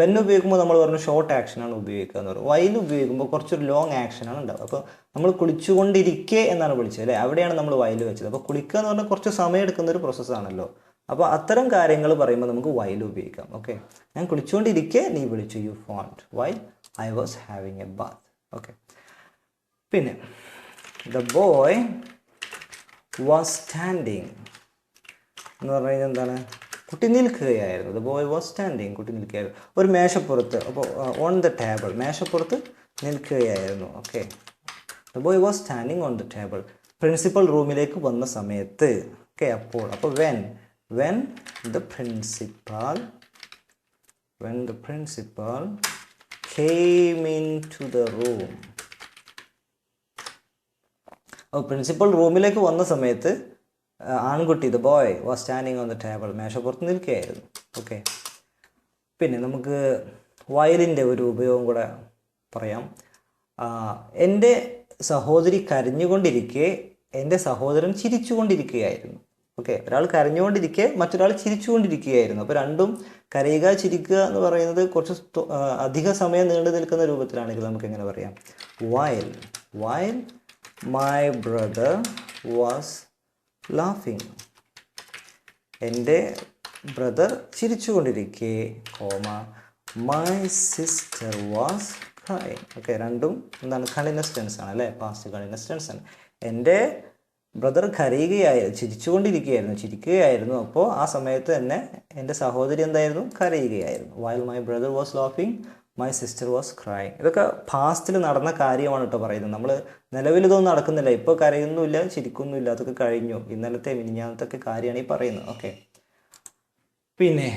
വെൻ ഉപയോഗിക്കുമ്പോൾ നമ്മൾ പറഞ്ഞു ഷോർട്ട് ആക്ഷനാണ് ഉപയോഗിക്കുക എന്ന് പറയും വൈൽ ഉപയോഗിക്കുമ്പോൾ കുറച്ചൊരു ലോങ് ആക്ഷനാണ് ഉണ്ടാവുക. അപ്പോൾ നമ്മൾ കുളിച്ചുകൊണ്ടിരിക്കെ എന്നാണ് വിളിച്ചത് അല്ലേ? അവിടെയാണ് നമ്മൾ വൈൽ വെച്ചത്. അപ്പോൾ കുളിക്കുക എന്ന് പറഞ്ഞാൽ കുറച്ച് സമയം എടുക്കുന്ന ഒരു പ്രോസസ്സാണല്ലോ അപ്പോൾ അത്തരം കാര്യങ്ങൾ പറയുമ്പോൾ നമുക്ക് വൈൽ ഉപയോഗിക്കാം. ഓക്കെ ഞാൻ കുളിച്ചുകൊണ്ടിരിക്കെ നീ വിളിച്ചു you phoned while I was having a bath okay പിന്നെ ദ ബോയ് വാസ് സ്റ്റാൻഡിങ് എന്ന് പറഞ്ഞു കഴിഞ്ഞാൽ എന്താണ്? കുട്ടി നിൽക്കുകയായിരുന്നു. ദ ബോയ് വാസ് സ്റ്റാൻഡിങ് കുട്ടി നിൽക്കുകയായിരുന്നു. ഒരു മേശപ്പുറത്ത് അപ്പോൾ ഓൺ ദ ടേബിൾ മേശപ്പുറത്ത് നിൽക്കുകയായിരുന്നു. Okay the boy was standing on the table principal റൂമിലേക്ക് വന്ന സമയത്ത് ഓക്കെ അപ്പോൾ അപ്പോൾ when when the principal when the principal came into the room. അപ്പോൾ പ്രിൻസിപ്പൽ റൂമിലേക്ക് വന്ന സമയത്ത് ആൺകുട്ടി the boy was standing on the table മേശപ്പുറത്ത് നിൽക്കുകയായിരുന്നു ഓക്കെ പിന്നെ നമുക്ക് വയലിന്റെ ഒരു ഉപയോഗം കൂടെ പറയാം. എന്റെ സഹോദരി കരഞ്ഞുകൊണ്ടിരിക്കെ എന്റെ സഹോദരൻ ചിരിച്ചുകൊണ്ടിരിക്കുകയായിരുന്നു ഓക്കെ ഒരാൾ കരഞ്ഞുകൊണ്ടിരിക്കെ മറ്റൊരാൾ ചിരിച്ചുകൊണ്ടിരിക്കുകയായിരുന്നു. അപ്പോൾ രണ്ടും കരയുക ചിരിക്കുക എന്ന് പറയുന്നത് കുറച്ച് അധിക സമയം നീണ്ടു നിൽക്കുന്ന രൂപത്തിലാണെങ്കിൽ നമുക്ക് എങ്ങനെ പറയാം. While while my brother was ലാഫിങ് എന്റെ brother ചിരിച്ചുകൊണ്ടിരിക്കെ comma my sister was cry okay രണ്ടും എന്താണ് കണ്ടിന്യൂസ് ടെൻസ് ആണ് അല്ലേ? പാസ്റ്റ് കണ്ടിന്യൂസ് ടെൻസ് ആണ് എന്റെ ബ്രദർ കരയുകയായിരുന്നു ചിരിച്ചുകൊണ്ടിരിക്കുകയായിരുന്നു ചിരിക്കുകയായിരുന്നു. അപ്പോൾ ആ സമയത്ത് തന്നെ എന്റെ സഹോദരി എന്തായിരുന്നു? കരയുകയായിരുന്നു. വൈൽ മൈ ബ്രദർ വാസ് ലാഫിങ് മൈ സിസ്റ്റർ വാസ് ക്രൈ ഇതൊക്കെ പാസ്റ്റിൽ നടന്ന കാര്യമാണ് കേട്ടോ പറയുന്നത്. നമ്മൾ നിലവിൽ ഇതൊന്നും നടക്കുന്നില്ല. ഇപ്പോൾ കരയുന്നുമില്ല ചിരിക്കുന്നുമില്ല അതൊക്കെ കഴിഞ്ഞു. ഇന്നലത്തെ മിനിഞ്ഞാന്നത്തെ കാര്യമാണ് ഈ പറയുന്നത്. ഓക്കെ പിന്നെ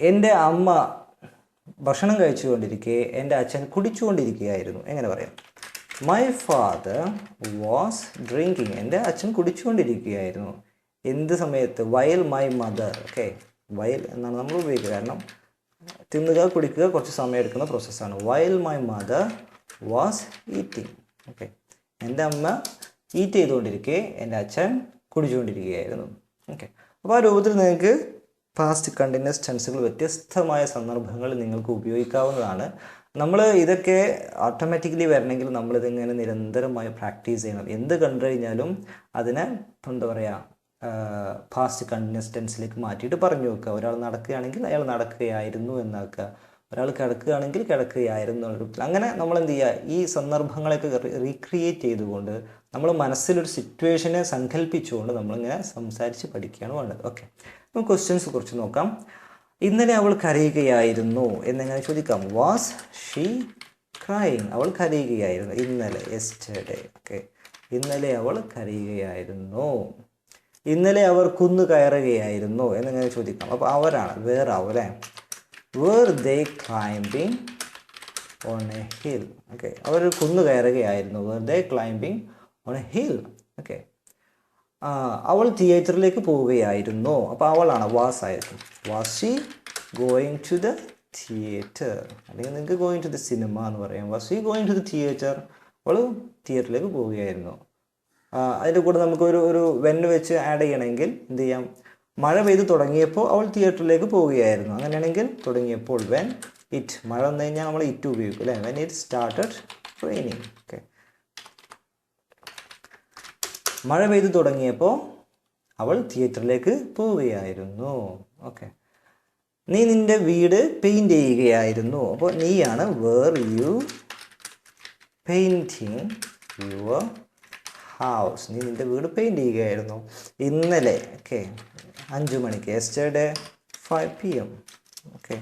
എന്റെ അമ്മ ഭക്ഷണം കഴിച്ചുകൊണ്ടിരിക്കെ എന്റെ അച്ഛൻ കുടിച്ചുകൊണ്ടിരിക്കുകയായിരുന്നു. എങ്ങനെ പറയാം? മൈ ഫാദർ വാസ് ഡ്രിങ്കിങ് എന്റെ അച്ഛൻ കുടിച്ചുകൊണ്ടിരിക്കുകയായിരുന്നു. എന്ത് സമയത്ത്? While my mother okay while എന്നാണ് നമ്മൾ ഉപയോഗിക്കുക. കാരണം തിന്നുക കുടിക്കുക കുറച്ച് സമയം എടുക്കുന്ന പ്രോസസ്സാണ് while my mother was eating okay എന്റെ അമ്മ ഈറ്റ് ചെയ്തുകൊണ്ടിരിക്കെ എന്റെ അച്ഛൻ കുടിച്ചുകൊണ്ടിരിക്കുകയായിരുന്നു. ഓക്കെ അപ്പോൾ ആ രൂപത്തിൽ നിങ്ങൾക്ക് പാസ്റ്റ് കണ്ടിന്യൂസ് ടെൻസുകൾ വ്യത്യസ്തമായ സന്ദർഭങ്ങളിൽ നിങ്ങൾക്ക് ഉപയോഗിക്കാവുന്നതാണ്. നമ്മൾ ഇതൊക്കെ ഓട്ടോമാറ്റിക്കലി വരണമെങ്കിൽ നമ്മളിതിങ്ങനെ നിരന്തരമായി പ്രാക്ടീസ് ചെയ്യണം. എന്ത് കണ്ടു കഴിഞ്ഞാലും അതിനെ എന്താ പറയുക ഫാസ്റ്റ് കണ്ടിന്യൂസ് ടെൻസിലേക്ക് മാറ്റിയിട്ട് പറഞ്ഞു വെക്കുക. ഒരാൾ നടക്കുകയാണെങ്കിൽ അയാൾ നടക്കുകയായിരുന്നു എന്നാക്കുക. ഒരാൾ കിടക്കുകയാണെങ്കിൽ കിടക്കുകയായിരുന്നു അങ്ങനെ നമ്മൾ എന്ത് ചെയ്യുക ഈ സന്ദർഭങ്ങളെയൊക്കെ റീക്രിയേറ്റ് ചെയ്തുകൊണ്ട് നമ്മൾ മനസ്സിലൊരു സിറ്റുവേഷനെ സങ്കല്പിച്ചുകൊണ്ട് നമ്മളിങ്ങനെ സംസാരിച്ച് പഠിക്കുകയാണ് വേണ്ടത്. ഓക്കെ നമുക്ക് ക്വസ്റ്റ്യൻസ് കുറിച്ച് നോക്കാം. ഇന്നലെ അവൾ കരയുകയായിരുന്നു എന്നെങ്ങനെ ചോദിക്കാം? വാസ് ഷീ ക്രൈങ് അവൾ കരയുകയായിരുന്നു ഇന്നലെ എസ്റ്റർഡേ ഓക്കെ ഇന്നലെ അവൾ കരയുകയായിരുന്നു. ഇന്നലെ അവർ കുന്നു കയറുകയായിരുന്നു എന്നിങ്ങനെ ചോദിക്കാം? അപ്പോൾ അവരാണ് വേറെ അവരെ were they climbing on a hill okay അവർ കുന്നു കയറുകയായിരുന്നു. Were they climbing on a hill okay അവൾ തിയേറ്ററിലേക്ക് പോവുകയായിരുന്നു. അപ്പോൾ അവളാണ് വാസ് ആയിരിക്കും was she going to the theatre അല്ലെങ്കിൽ നിങ്ങൾക്ക് ഗോയിങ് ടു ദ സിനിമ എന്ന് പറയാം. Was she going to the theatre അവൾ തിയേറ്ററിലേക്ക് പോവുകയായിരുന്നു. അതിന്റെ കൂടെ നമുക്ക് ഒരു ഒരു വെന്ന് വെച്ച് ആഡ് ചെയ്യണമെങ്കിൽ എന്ത് ചെയ്യാം? മഴ പെയ്ത് തുടങ്ങിയപ്പോൾ അവൾ തിയേറ്ററിലേക്ക് പോവുകയായിരുന്നു. അങ്ങനെയാണെങ്കിൽ തുടങ്ങിയപ്പോൾ വെൻ ഇറ്റ് മഴ വന്നു കഴിഞ്ഞാൽ നമ്മൾ ഇറ്റ് ഉപയോഗിക്കും അല്ലേ? When it started raining okay മഴ പെയ്തു തുടങ്ങിയപ്പോൾ അവൾ തിയേറ്ററിലേക്ക് പോവുകയായിരുന്നു. ഓക്കെ. നീ നിന്റെ വീട് പെയിന്റ് ചെയ്യുകയായിരുന്നു. അപ്പോൾ നീയാണ് were you painting your house. നീ നിന്റെ വീട് പെയിന്റ് ചെയ്യുകയായിരുന്നു ഇന്നലെ. ഓക്കെ. അഞ്ച് മണിക്ക്. Yesterday five P M okay.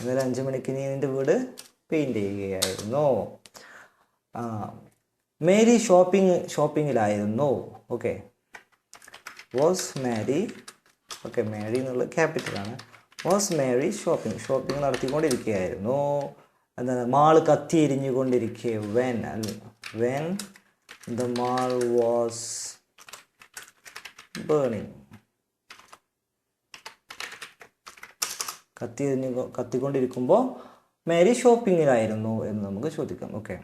ഇന്നലെ അഞ്ച് മണിക്ക് നീ നിന്റെ വീട് പെയിന്റ് ചെയ്യുകയായിരുന്നു. Mary shopping ഷോപ്പിങ്ങിലായിരുന്നു okay. Was Mary okay Mary എന്നുള്ളത് ക്യാപിറ്റലാണ് വാസ് മേരി ഷോപ്പിംഗ് ഷോപ്പിംഗ് നടത്തിക്കൊണ്ടിരിക്കുകയായിരുന്നു. എന്താണ് mall കത്തിയെരിഞ്ഞുകൊണ്ടിരിക്കെ when when the mall was burning കത്തി കത്തിക്കൊണ്ടിരിക്കുമ്പോൾ മേരി ഷോപ്പിങ്ങിലായിരുന്നു എന്ന് നമുക്ക് ചോദിക്കാം. ഓക്കെ.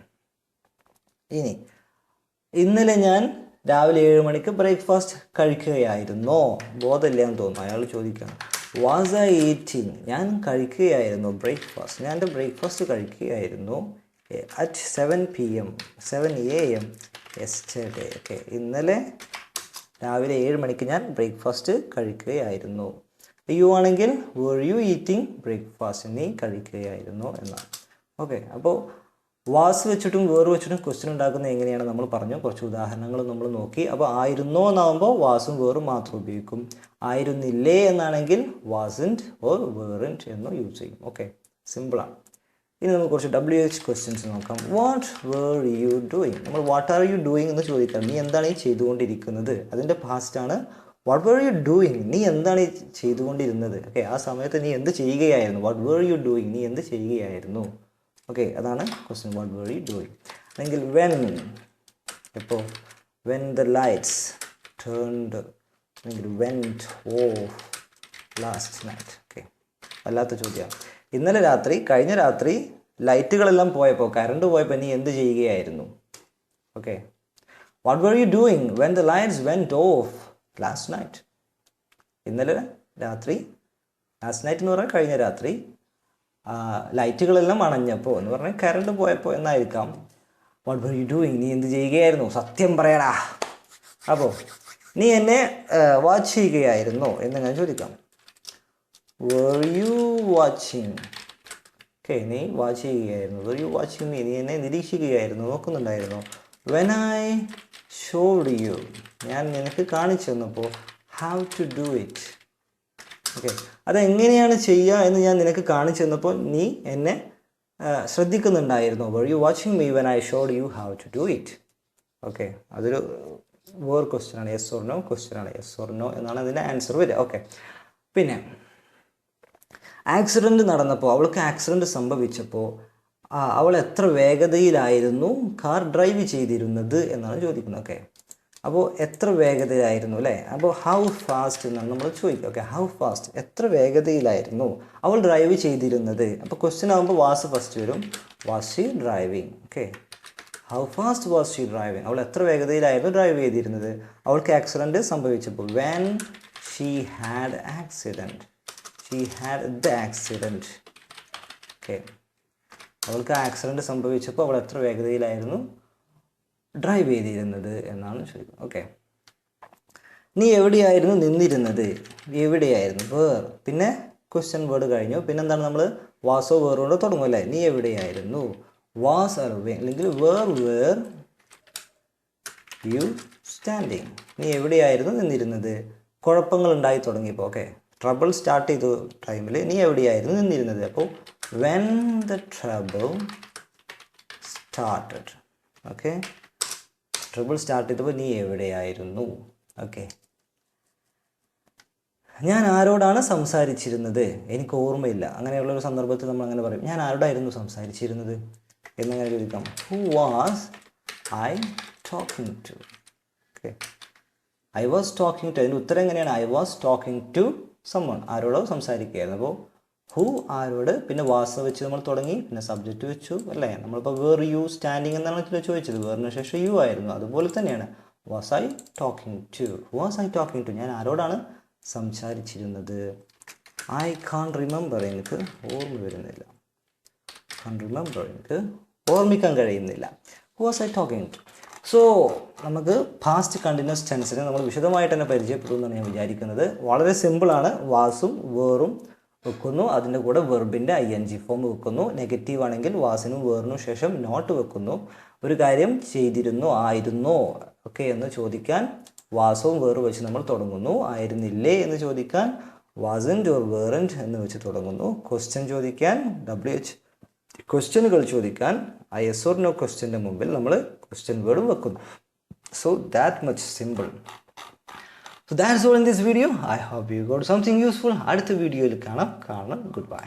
ഇനി ഇന്നലെ ഞാൻ രാവിലെ ഏഴ് മണിക്ക് ബ്രേക്ക്ഫാസ്റ്റ് കഴിക്കുകയായിരുന്നു. ബോധമില്ല എന്ന് തോന്നുന്നു. അയാൾ ചോദിക്കണം വാസ് ഐ ഈറ്റിംഗ് ഞാൻ കഴിക്കുകയായിരുന്നു ബ്രേക്ക്ഫാസ്റ്റ് ഞാൻ എന്റെ breakfast കഴിക്കുകയായിരുന്നു at seven P M seven A M yesterday okay ഇന്നലെ രാവിലെ ഏഴ് മണിക്ക് ഞാൻ ബ്രേക്ക്ഫാസ്റ്റ് കഴിക്കുകയായിരുന്നു. യു ആണെങ്കിൽ വേർ യു ഈറ്റിംഗ് ബ്രേക്ക്ഫാസ്റ്റ് നീ കഴിക്കുകയായിരുന്നു എന്നാണ്. ഓക്കെ അപ്പോൾ വാസ് വെച്ചിട്ടും വേർ വെച്ചിട്ടും ക്വസ്റ്റ്യൻ ഉണ്ടാക്കുന്നത് എങ്ങനെയാണ് നമ്മൾ പറഞ്ഞു. കുറച്ച് ഉദാഹരണങ്ങൾ നമ്മൾ നോക്കി. അപ്പോൾ ആയിരുന്നോ എന്നാകുമ്പോൾ വാസും വേറും മാത്രം ഉപയോഗിക്കും. ആയിരുന്നില്ലേ എന്നാണെങ്കിൽ വാസിന്റ് ഓർ വേറിന്റ് എന്ന് യൂസ് ചെയ്യും. ഓക്കെ സിമ്പിളാണ് ഇനി നമുക്ക് കുറച്ച് ഡബ്ല്യു എച്ച് ക്വസ്റ്റ്യൻസ് നോക്കാം. വാട്ട് വേർ യു ഡൂയിങ് നമ്മൾ വാട്ട് ആർ യു ഡൂയിങ് എന്ന് ചോദിക്കാം. നീ എന്താണ് ഈ ചെയ്തുകൊണ്ടിരിക്കുന്നത്? അതിന്റെ പാസ്റ്റാണ് വാട്ട് വേർ യു ഡൂയിങ് നീ എന്താണ് ചെയ്തുകൊണ്ടിരുന്നത്? ഓക്കെ ആ സമയത്ത് നീ എന്ത് ചെയ്യുകയായിരുന്നു? വാട്ട് വേർ യു ഡൂയിങ് നീ എന്ത് ചെയ്യുകയായിരുന്നു? ഓക്കെ അതാണ് question what were you doing അല്ലെങ്കിൽ വെൻ എപ്പോൾ വെൻ ദ ലൈറ്റ്സ് ടേൺഡ് അല്ലെങ്കിൽ went off last night okay വല്ലാത്ത ചോദ്യമാണ് ഇന്നലെ രാത്രി കഴിഞ്ഞ രാത്രി ലൈറ്റുകളെല്ലാം പോയപ്പോൾ കറണ്ട് പോയപ്പോൾ നീ എന്ത് ചെയ്യുകയായിരുന്നു? Okay what were you doing when the lights went off last night ഇന്നലെ രാത്രി ലാസ്റ്റ് നൈറ്റ് എന്ന് പറഞ്ഞാൽ കഴിഞ്ഞ രാത്രി ലൈറ്റുകളെല്ലാം അണഞ്ഞപ്പോൾ എന്ന് പറഞ്ഞാൽ കറണ്ട് പോയപ്പോൾ എന്നായിരിക്കാം? വാട്ട് വർ യു ഡൂയിങ് നീ എന്ത് ചെയ്യുകയായിരുന്നു? സത്യം പറയടാ. അപ്പോൾ നീ എന്നെ വാച്ച് ചെയ്യുകയായിരുന്നു എന്ന് ഞാൻ ചോദിക്കാം. Were യു വാച്ചിങ് ഓക്കെ നീ വാച്ച് ചെയ്യുകയായിരുന്നു. Were യു വാച്ചിങ് നീ നീ എന്നെ നിരീക്ഷിക്കുകയായിരുന്നു നോക്കുന്നുണ്ടായിരുന്നു. വെൻ ഐ ഷോഡ് യു ഞാൻ നിനക്ക് കാണിച്ചു തന്നപ്പോൾ how to do it? Okay അതെങ്ങനെയാണ് ചെയ്യുക എന്ന് ഞാൻ നിനക്ക് കാണിച്ചു തന്നപ്പോൾ നീ എന്നെ ശ്രദ്ധിക്കുന്നുണ്ടായിരുന്നു. Were you watching me when I showed you how to do it okay അതൊരു വേർ ക്വസ്റ്റ്യൻ ആണ്. യെസ് ഓർ നോ ക്വസ്റ്റ്യൻ ആണ്. യെസ് ഓർ നോ എന്നാണ് അതിന്റെ ആൻസർ വരിക. ഓക്കെ പിന്നെ ആക്സിഡന്റ് നടന്നപ്പോൾ അവൾക്ക് ആക്സിഡന്റ് സംഭവിച്ചപ്പോൾ അവൾ എത്ര വേഗതയിലായിരുന്നു കാർ ഡ്രൈവ് ചെയ്തിരുന്നത് എന്നാണ് ചോദിക്കുന്നത്. ഓക്കെ അപ്പോൾ എത്ര വേഗതയിലായിരുന്നു അല്ലേ? അപ്പോൾ ഹൗ ഫാസ്റ്റ് എന്നാണ് നമ്മൾ ചോദിക്കുക ഓക്കെ ഹൗ ഫാസ്റ്റ് എത്ര വേഗതയിലായിരുന്നു അവൾ ഡ്രൈവ് ചെയ്തിരുന്നത്? അപ്പോൾ ക്വസ്റ്റ്യൻ ആകുമ്പോൾ വാസ് ഫസ്റ്റ് വരും. Was she driving okay how fast was she driving അവൾ എത്ര വേഗതയിലായിരുന്നു ഡ്രൈവ് ചെയ്തിരുന്നത്? അവൾക്ക് accident സംഭവിച്ചപ്പോൾ when she had accident she had the accident okay അവൾക്ക് ആക്സിഡന്റ് സംഭവിച്ചപ്പോൾ അവൾ എത്ര വേഗതയിലായിരുന്നു? ഡ്രൈവ് ചെയ്തിരുന്നത് എന്നാണ് ചോദിക്കുന്നത്. ഓക്കെ നീ എവിടെയായിരുന്നു നിന്നിരുന്നത്? എവിടെയായിരുന്നു? വേർ പിന്നെ ക്വസ്റ്റ്യൻ വേർഡ് കഴിഞ്ഞു. പിന്നെന്താണ് നമ്മൾ വാസോ വേറോട് തുടങ്ങും അല്ലേ? നീ എവിടെയായിരുന്നു? വാസ് ആർ വേ അല്ലെങ്കിൽ വേർ വേർ യു സ്റ്റാൻഡിങ് നീ എവിടെയായിരുന്നു നിന്നിരുന്നത്? കുഴപ്പങ്ങൾ ഉണ്ടായി തുടങ്ങിയപ്പോൾ ഓക്കെ ട്രബിൾ സ്റ്റാർട്ട് ചെയ്ത ടൈമിൽ നീ എവിടെയായിരുന്നു നിന്നിരുന്നത്? അപ്പോൾ when the trouble started okay trouble start ചെയ്തപ്പോൾ നീ എവിടെയായിരുന്നു? ഓക്കെ ഞാൻ ആരോടാണ് സംസാരിച്ചിരുന്നത്? എനിക്ക് ഓർമ്മയില്ല. അങ്ങനെയുള്ള ഒരു സന്ദർഭത്തിൽ നമ്മൾ അങ്ങനെ പറയും. ഞാൻ ആരോടായിരുന്നു സംസാരിച്ചിരുന്നത്? എന്നങ്ങനെ ചോദിക്കാം. Who was I talking to okay I was talking to അതിന്റെ ഉത്തരം എങ്ങനെയാണ്? I was talking to someone ആരോടോ സംസാരിക്കുകയായിരുന്നു. അപ്പോൾ ഹു ആരോട് പിന്നെ വാസ വെച്ച് നമ്മൾ തുടങ്ങി പിന്നെ സബ്ജക്റ്റ് വെച്ചു അല്ലേ? നമ്മളിപ്പോൾ വേർ യു സ്റ്റാൻഡിങ് എന്നാണ് ചോദിച്ചത്. വേറിന് ശേഷം യു ആയിരുന്നു. അതുപോലെ തന്നെയാണ് was I talking to was I talking to ഞാൻ ആരോടാണ് സംസാരിച്ചിരുന്നത്? ഐ കാൺ റിമെമ്പർ എനിക്ക് ഓർമ്മ വരുന്നില്ല. കാൺ റിമെമ്പർ എനിക്ക് ഓർമ്മിക്കാൻ കഴിയുന്നില്ല. Was I talking to so നമുക്ക് പാസ്റ്റ് കണ്ടിന്യൂസ് ടെൻസിനെ നമ്മൾ വിശദമായിട്ട് തന്നെ പരിചയപ്പെടുമെന്നാണ് ഞാൻ വിചാരിക്കുന്നത്. വളരെ സിമ്പിളാണ് വാസും വേറും വെക്കുന്നു. അതിന്റെ കൂടെ വെർബിന്റെ ഐ എൻ ജി ഫോം വെക്കുന്നു. നെഗറ്റീവ് ആണെങ്കിൽ വാസിനും വേറിനും ശേഷം നോട്ട് വെക്കുന്നു. ഒരു കാര്യം ചെയ്തിരുന്നു ആയിരുന്നോ? ഒക്കെ എന്ന് ചോദിക്കാൻ വാസവും വേറ് വെച്ച് നമ്മൾ തുടങ്ങുന്നു. ആയിരുന്നില്ലേ എന്ന് ചോദിക്കാൻ വാസന്റ് ഓർ വേറന്റ് എന്ന് വെച്ച് തുടങ്ങുന്നു. ക്വസ്റ്റ്യൻ ചോദിക്കാൻ ഡബ്ല്യു എച്ച് ക്വസ്റ്റ്യനുകൾ ചോദിക്കാൻ ഐ എസ് ഓർ നോ ക്വസ്റ്റ്യന്റെ മുമ്പിൽ നമ്മൾ ക്വസ്റ്റ്യൻ വേർഡും വെക്കുന്നു. So that much simple so that's all in this video I hope you got something useful അടുത്ത വീഡിയോയിൽ കാണാം. കാണാം ഗുഡ് ബൈ